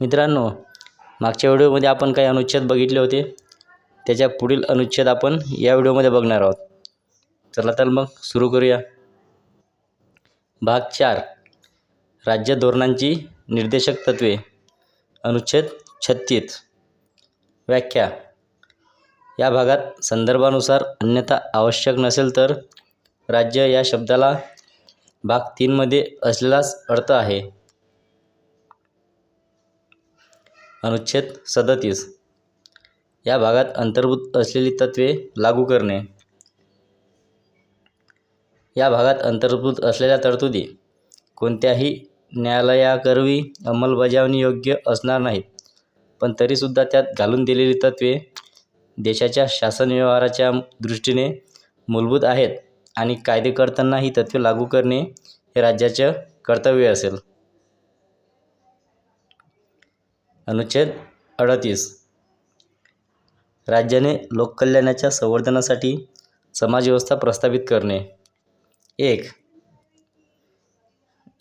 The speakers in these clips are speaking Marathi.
मित्रांनो मागच्या व्हिडिओमध्ये आपण काही अनुच्छेद बघितले होते. त्याच्या पुढील अनुच्छेद आपण या व्हिडिओमध्ये बघणार आहोत. चला तर मग सुरू करूया. भाग चार. राज्य धोरणांची निर्देशक तत्त्वे अनुच्छेद छत्तीस. व्याख्या. या भागात संदर्भानुसार अन्यथा आवश्यक नसेल तर राज्य या शब्दाला भाग तीनमध्ये असलेलाच अर्थ आहे. अनुच्छेद सदतीस. या भागात अंतर्भूत असलेली तत्त्वे लागू करणे. या भागात अंतर्भूत असलेल्या तरतुदी कोणत्याही न्यायालयाकरवी अंमलबजावणी योग्य असणार नाहीत पण तरीसुद्धा त्यात घालून दिलेली तत्त्वे देशाच्या शासन व्यवहाराच्या दृष्टीने मूलभूत आहेत आणि कायदे करताना ही तत्त्वे लागू करणे हे राज्याचे कर्तव्य असेल. अनुच्छेद अडतीस. राज्याने लोककल्याणाच्या संवर्धनासाठी समाजव्यवस्था प्रस्थापित करणे. एक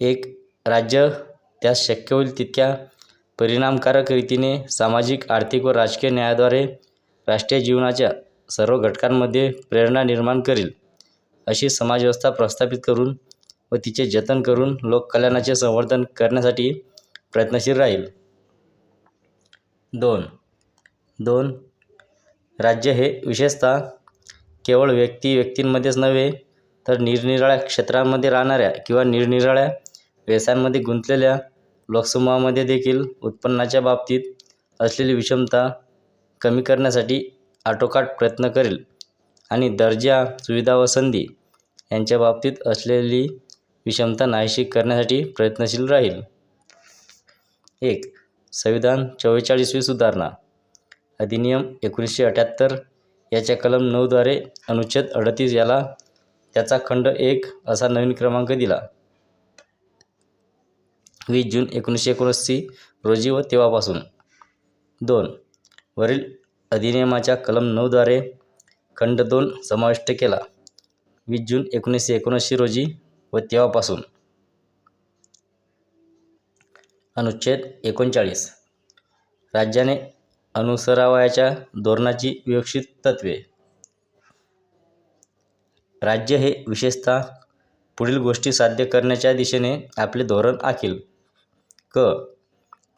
एक राज्य त्यास शक्य होईल तितक्या परिणामकारक रीतीने सामाजिक आर्थिक व राजकीय न्यायाद्वारे राष्ट्रीय जीवनाच्या सर्व घटकांमध्ये प्रेरणा निर्माण करील अशी समाजव्यवस्था प्रस्थापित करून व तिचे जतन करून लोककल्याणाचे संवर्धन करण्यासाठी प्रयत्नशील राहील. दोन. दोन. राज्य हे विशेषतः केवळ व्यक्ती व्यक्तींमध्येच नव्हे तर निरनिराळ्या क्षेत्रांमध्ये राहणाऱ्या किंवा निरनिराळ्या व्यवसायांमध्ये गुंतलेल्या लोकसमूहामध्ये देखील उत्पन्नाच्या बाबतीत असलेली विषमता कमी करण्यासाठी आटोकाट प्रयत्न करेल आणि दर्जा सुविधा व संधी यांच्या बाबतीत असलेली विषमता नाहीशी करण्यासाठी प्रयत्नशील राहील. एक. संविधान चव्वेचाळीसवी सुधारणा अधिनियम एकोणीसशे अठ्याहत्तर याच्या कलम नऊद्वारे अनुच्छेद अडतीस याला त्याचा खंड एक असा नवीन क्रमांक दिला. वीस जून एकोणीसशे एकोणऐंशी रोजी व तेव्हापासून. दोन वरील अधिनियमाच्या कलम नऊद्वारे खंड दोन समाविष्ट केला. वीस जून एकोणीसशे एकोणऐंशी रोजी व तेव्हापासून. अनुच्छेद एकोणचाळीस. राज्याने अनुसरावयाच्या धोरणाची विवक्षित तत्त्वे. राज्य हे विशेषतः पुढील गोष्टी साध्य करण्याच्या दिशेने आपले धोरण आखील. क.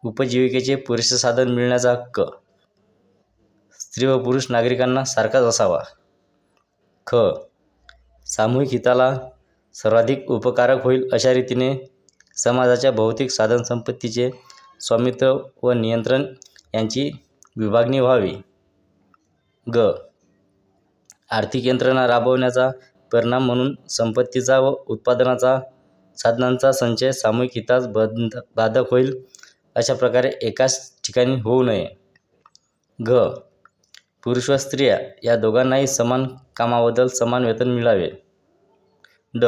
उपजीविकेचे पुरेसे साधन मिळण्याचा हक्क स्त्री व पुरुष नागरिकांना सारखाच असावा. ख. सामूहिक हिताला सर्वाधिक उपकारक होईल अशा रीतीने समाजाच्या भौतिक साधनसंपत्तीचे स्वामित्व व नियंत्रण यांची विभागणी व्हावी. ग. आर्थिक यंत्रणा राबवण्याचा परिणाम म्हणून संपत्तीचा व उत्पादनाचा साधनांचा संचय सामूहिक हितास बंध बाधक होईल अशा प्रकारे एकाच ठिकाणी होऊ नये. घ. पुरुष व स्त्रिया या दोघांनाही समान कामाबद्दल समान वेतन मिळावे. ड.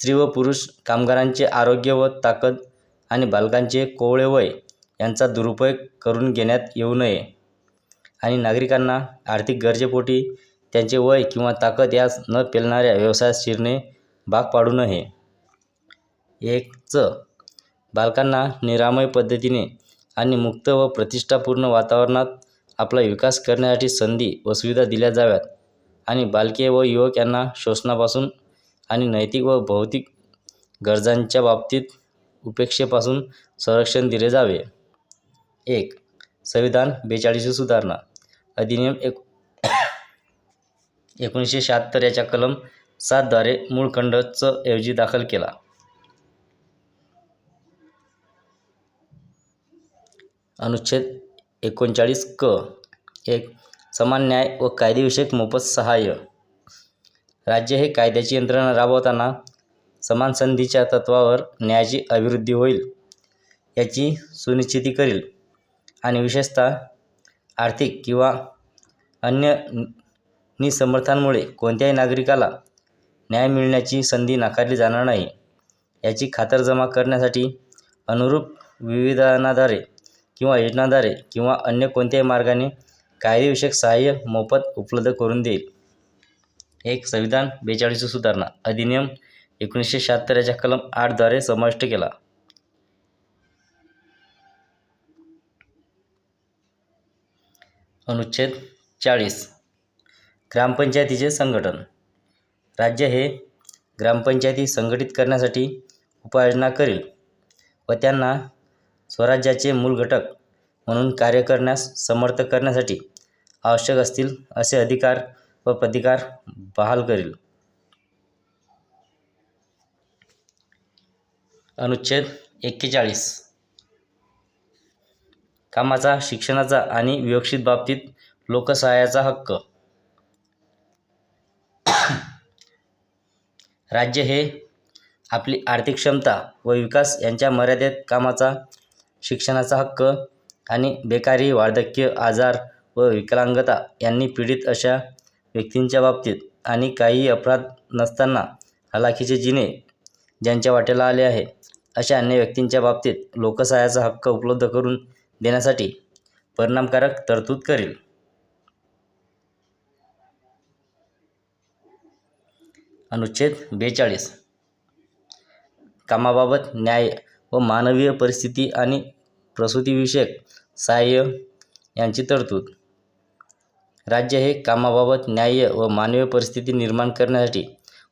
स्त्री व पुरुष कामगारांचे आरोग्य व ताकद आणि बालकांचे कोवळे वय यांचा दुरुपयोग करून घेण्यात येऊ नये. आणि नागरिकांना आर्थिक गरजेपोटी त्यांचे वय किंवा ताकद यास न पेलणाऱ्या व्यवसायात शिरणे भाग पाडू नये. एक च बालकांना निरामय पद्धतीने आणि मुक्त व प्रतिष्ठापूर्ण वातावरणात आपला विकास करण्यासाठी संधी व सुविधा दिल्या जाव्यात आणि बालके व युवक यांना शोषणापासून आणि नैतिक व भौतिक गरजांच्या बाबतीत उपेक्षेपासून संरक्षण दिले जावे. एक संविधान बेचाळीसची सुधारणा. अधिनियम एक एकोणीसशे शहात्तर याच्या कलम सातद्वारे मूळ खंड ऐवजी दाखल केला. अनुच्छेद एकोणचाळीस क एक समान न्याय व कायदेविषयक मोफत सहाय्य. राज्य हे कायद्याची यंत्रणा राबवताना समान संधीच्या तत्वावर न्यायाची अभिवृद्धी होईल याची सुनिश्चिती करील. आणि विशेषतः आर्थिक किंवा अन्य निसमर्थांमुळे कोणत्याही नागरिकाला न्याय मिळण्याची संधी नाकारली जाणार नाही. याची खातरजमा करण्यासाठी अनुरूप विविधानाद्वारे किंवा योजनाद्वारे किंवा अन्य कोणत्याही मार्गाने कायदेविषयक सहाय्य मोफत उपलब्ध करून देईल. एक संविधान बेचाळीस सुधारणा अधिनियम एकोणीसशे शहात्तर याच्या कलम आठद्वारे समाविष्ट केला. अनुच्छेद चाळीस. ग्रामपंचायतीचे संघटन. राज्य हे ग्रामपंचायती संघटित करण्यासाठी उपाययोजना करेल व त्यांना स्वराज्याचे मूल घटक म्हणून कार्य करण्यास समर्थ करण्यासाठी आवश्यक असतील असे अधिकार व प्रतिकार बहाल करील. अनुच्छेद एक्केचाळीस. कामाचा शिक्षणाचा आणि विवक्षित बाबतीत लोकसहाय्याचा हक्क. राज्य हे आपली आर्थिक क्षमता व विकास यांच्या मर्यादेत कामाचा शिक्षणाचा हक्क आणि बेकारी वार्धक्य आजार व विकलांगता यांनी पीडित अशा व्यक्तींच्या बाबतीत आणि काही अपराध नसताना हलाखीचे जिने ज्यांच्या वाट्याला आले आहे अशा अन्य व्यक्तींच्या बाबतीत लोकसहाय्याचा हक्क उपलब्ध करून देण्यासाठी परिणामकारक तरतूद करेल. अनुच्छेद बेचाळीस. कामाबाबत न्याय व मानवीय परिस्थिती आणि प्रसूतीविषयक सहाय्य यांची तरतूद. राज्य हे कामाबाबत न्याय्य व मानवीय परिस्थिती निर्माण करण्यासाठी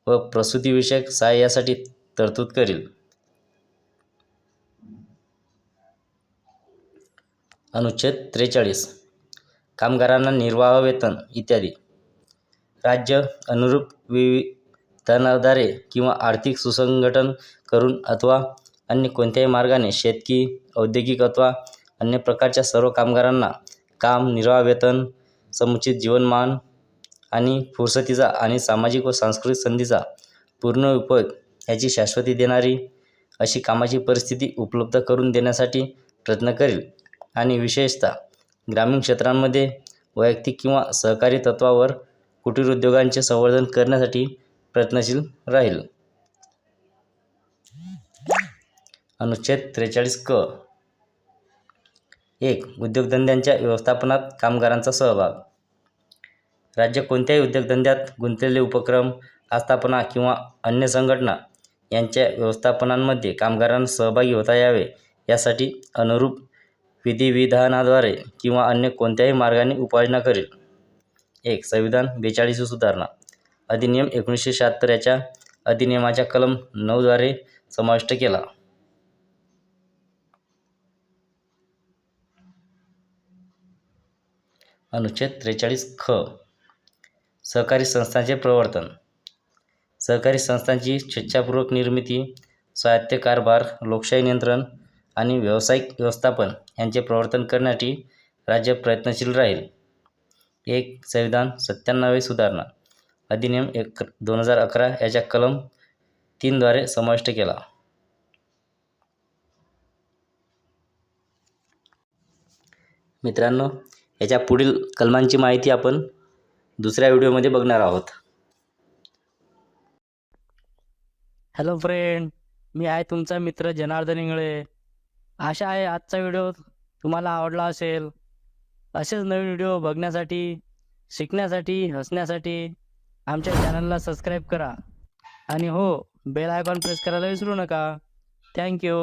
व प्रसूतीविषयक सहाय्यासाठी तरतूद करील. अनुच्छेद त्रेचाळीस. कामगारांना निर्वाह वेतन इत्यादी. राज्य अनुरूप विविधनाद्वारे किंवा आर्थिक सुसंघटन करून अथवा अन्य कोणत्याही मार्गाने शेतकी औद्योगिक अथवा अन्य प्रकारच्या सर्व कामगारांना काम निर्वाह वेतन समुचित जीवनमान आणि फुरसतीचा आणि सामाजिक व सांस्कृतिक संधीचा पूर्ण उपयोग याची शाश्वती देणारी अशी कामाची परिस्थिती उपलब्ध करून देण्यासाठी प्रयत्न करेल. आणि विशेषतः ग्रामीण क्षेत्रांमध्ये वैयक्तिक किंवा सहकारी तत्त्वावर कुटीर उद्योगांचे संवर्धन करण्यासाठी प्रयत्नशील राहील. अनुच्छेद त्रेचाळीस क एक उद्योगधंद्यांच्या व्यवस्थापनात कामगारांचा सहभाग. राज्य कोणत्याही उद्योगधंद्यात गुंतलेले उपक्रम आस्थापना किंवा अन्य संघटना यांच्या व्यवस्थापनांमध्ये कामगारांना सहभागी होता यावे यासाठी अनुरूप विधिविधानाद्वारे किंवा अन्य कोणत्याही मार्गाने उपाययोजना करेल एक संविधान बेचाळीस सुधारणा. अधिनियम एकोणीसशे शहात्तर याच्या अधिनियमाच्या कलम नऊद्वारे समाविष्ट केला. अनुच्छेद त्रेचाळीस ख. सहकारी संस्थांचे प्रवर्तन. सहकारी संस्थांची स्वेच्छापूर्वक निर्मिती स्वायत्त कारभार लोकशाही नियंत्रण आणि व्यावसायिक व्यवस्थापन यांचे प्रवर्तन करण्यासाठी राज्य प्रयत्नशील राहील. एक संविधान सत्त्याण्णवे सुधारणा. अधिनियम एक दोन हजार अकरा याच्या कलम तीनद्वारे समाविष्ट केला. मित्रांनो याच्या पुढील कलमांची माहिती आपण दुसऱ्या व्हिडिओमध्ये बघणार आहोत. हॅलो फ्रेंड मी आहे तुमचा मित्र जनार्दन इंगळे. आशा आहे आजचा व्हिडिओ तुम्हाला आवडला असेल. असेच नवीन व्हिडिओ बघण्यासाठी शिकण्यासाठी हसण्यासाठी आमच्या चॅनलला सबस्क्राईब करा. आणि हो बेल आयकॉन प्रेस करायला विसरू नका. थँक्यू